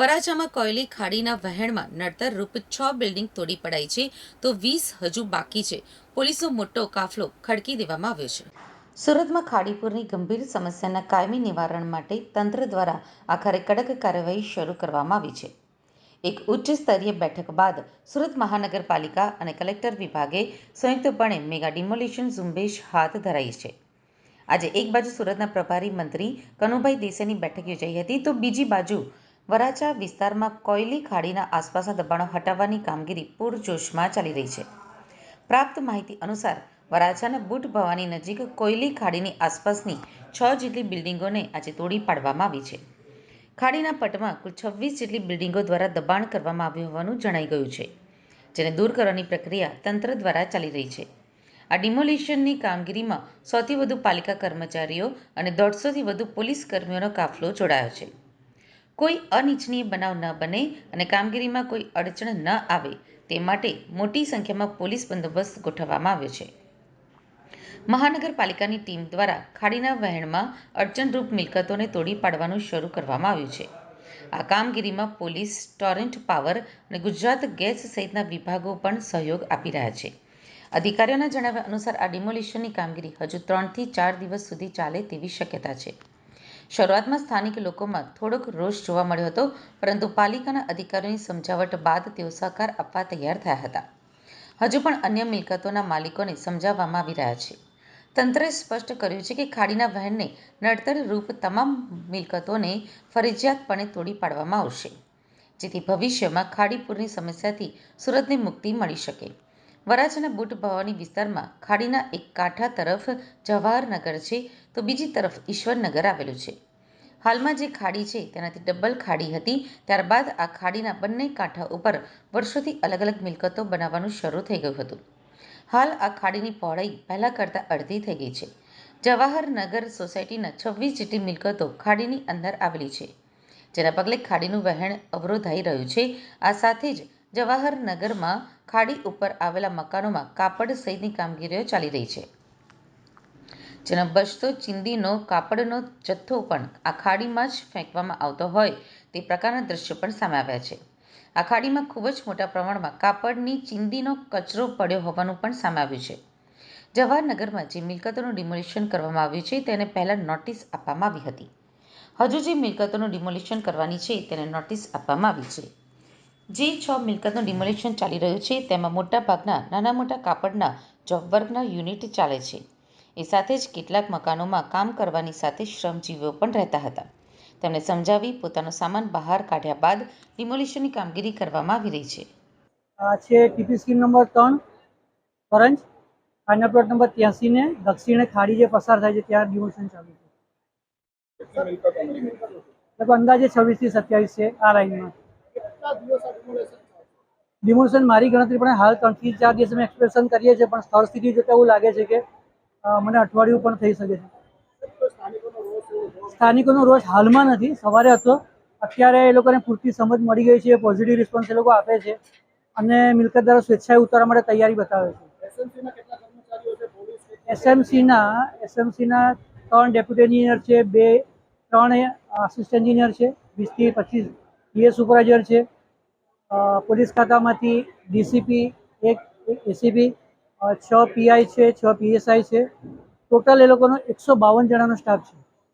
વરાછામાં કોયલી ખાડીના વહેણમાં નડતર રૂપ છ બિલ્ડિંગ તોડી પડાઈ છે, તો વીસ હજુ બાકી છે. પોલીસનો મોટો કાફલો ખડકી દેવામાં આવ્યો છે. સુરતમાં ખાડીપુરની ગંભીર સમસ્યાના કાયમી નિવારણ માટે તંત્ર દ્વારા આખરે કડક કાર્યવાહી શરૂ કરવામાં આવી છે. એક ઉચ્ચ સ્તરીય બેઠક બાદ સુરત મહાનગરપાલિકા અને કલેક્ટર વિભાગે સંયુક્તપણે મેગા ડિમોલિશન ઝુંબેશ હાથ ધરાઈ છે. આજે એક બાજુ સુરતના પ્રભારી મંત્રી કનુભાઈ દેસાઈની બેઠક યોજાઈ હતી, તો બીજી બાજુ વરાછા વિસ્તારમાં કોયલી ખાડીના આસપાસના દબાણો હટાવવાની કામગીરી પૂરજોશમાં ચાલી રહી છે. પ્રાપ્ત માહિતી અનુસાર, વરાછાના બુટ ભવાની નજીક કોયલી ખાડીની આસપાસની છ જેટલી બિલ્ડિંગોને આજે તોડી પાડવામાં આવી છે. ખાડીના પટમાં કુલ છવ્વીસ જેટલી બિલ્ડિંગો દ્વારા દબાણ કરવામાં આવ્યું હોવાનું જણાઈ ગયું છે, જેને દૂર કરવાની પ્રક્રિયા તંત્ર દ્વારા ચાલી રહી છે. આ ડિમોલિશનની કામગીરીમાં સૌથી વધુ પાલિકા કર્મચારીઓ અને દોઢસોથી વધુ પોલીસ કર્મીઓનો કાફલો જોડાયો છે. કોઈ અનિચ્છનીય બનાવ ન બને અને કામગીરીમાં કોઈ અડચણ ન આવે, તે માટે મોટી સંખ્યામાં પોલીસ બંદોબસ્ત ગોઠવવામાં આવ્યો છે. મહાનગરપાલિકાની ટીમ દ્વારા ખાડીના વહેણમાં અડચણરૂપ મિલકતોને તોડી પાડવાનું શરૂ કરવામાં આવ્યું છે. આ કામગીરીમાં પોલીસ, ટોરેન્ટ પાવર અને ગુજરાત ગેસ સહિતના વિભાગો પણ સહયોગ આપી રહ્યા છે. અધિકારીઓના જણાવ્યા અનુસાર આ ડિમોલિશનની કામગીરી હજુ ત્રણથી ચાર દિવસ સુધી ચાલે તેવી શક્યતા છે. શરૂઆતમાં સ્થાનિક લોકોમાં થોડોક રોષ જોવા મળ્યો હતો, પરંતુ પાલિકાના અધિકારીઓની સમજાવટ બાદ તેઓ સહકાર આપવા તૈયાર થયા હતા. હજુ પણ અન્ય મિલકતોના માલિકોને સમજાવવામાં આવી રહ્યા છે. તંત્રએ સ્પષ્ટ કર્યું છે કે ખાડીના વહેણને નડતર રૂપ તમામ મિલકતોને ફરજિયાતપણે તોડી પાડવામાં આવશે, જેથી ભવિષ્યમાં ખાડીપુરની સમસ્યાથી સુરતને મુક્તિ મળી શકે. વરાછાના બુટ ભવાની વિસ્તારમાં ખાડીના એક કાંઠા તરફ જવાહરનગર છે, તો બીજી તરફ ઈશ્વરનગર આવેલું છે. હાલમાં જે ખાડી છે, તેનાથી ડબલ ખાડી હતી. ત્યારબાદ આ ખાડીના બંને કાંઠા ઉપર વર્ષોથી અલગ અલગ મિલકતો બનાવવાનું શરૂ થઈ ગયું હતું. હાલ આ ખાડીની પહોળાઈ પહેલાં કરતાં અડધી થઈ ગઈ છે. જવાહરનગર સોસાયટીના છવ્વીસ જેટલી મિલકતો ખાડીની અંદર આવેલી છે. જેના પગલે ખાડીનું વહેણ અવરોધાઈ રહ્યું છે. આ સાથે જ જવાહરનગરમાં ખાડી ઉપર આવેલા મકાનોમાં કાપડ સહિતની કામગીરીઓ ચાલી રહી છે. જેનો બસતો ચીંદીનો કાપડનો જથ્થો પણ આ ખાડીમાં જ ફેંકવામાં આવતો હોય તે પ્રકારના દ્રશ્યો પણ સામે આવ્યા છે. આ ખાડીમાં ખૂબ જ મોટા પ્રમાણમાં કાપડની ચીંદીનો કચરો પડ્યો હોવાનું પણ સામે આવ્યું છે. જવાહરનગરમાં જે મિલકતોનું ડિમોલિશન કરવામાં આવ્યું છે તેને પહેલાં નોટિસ આપવામાં આવી હતી. હજુ જે મિલકતોનું ડિમોલિશન કરવાની છે તેને નોટિસ આપવામાં આવી છે. જે છ મિલકતનું ડિમોલિશન ચાલી રહ્યું છે. તેમાં મોટાભાગના નાના મોટા કાપડના જોબ વર્કના યુનિટ ચાલે છે. એ સાથે જ કેટલાક મકાનોમાં કામ કરવાની સાથે શ્રમજીવીઓ પણ રહેતા હતા. તેમને સમજાવી પોતાનો સામાન બહાર કાઢ્યા બાદ ડિમોલિશનની કામગીરી કરવામાં આવી રહી છે. આ છે ટીપી સ્કીમ નંબર ત્રણ ફરંજ. ફાઇનલ પ્લોટ નંબર ત્યાંસી ને દક્ષિણે ખાડી જે પસાર થાય છે ત્યાં ડિમોલિશન ચાલુ છે. લગભગ અંદાજે છવ્વીસથી સત્યાવીસ છે આ લાઈનમાં ડિમોશન મારી ગણતરી પણ હાલ ત્રણથી ચાર દિવસ અમે એક્સપ્રેશન કરીએ છીએ પણ સ્થળ સ્થિતિ જોતા એવું લાગે છે કે મને અઠવાડિયું પણ થઈ શકે છે. સ્થાનિકોનો રોષ હાલમાં નથી સવારે હતો. અત્યારે એ લોકોને પૂરતી સમજ મળી ગઈ છે પોઝિટિવ રિસ્પોન્સ એ લોકો આપે છે અને મિલકતદારો સ્વેચ્છાએ ઉતારવા માટે તૈયારી બતાવે છે. એસએમસીના એસએમસીના ત્રણ ડેપ્યુટી એન્જિનિયર છે બે ત્રણ આસિસ્ટન્ટ એન્જિનિયર છે વીસથી પચીસ પીએ સુપરવાઇઝર છે પોલીસ ખાતામાંથી ડીસીપી, એક એસીપી છ પીઆઈ છે, છ પીએસઆઈ છે. ટોટલ એ લોકોનો એકસો બાવન જણાનો સ્ટાફ છે.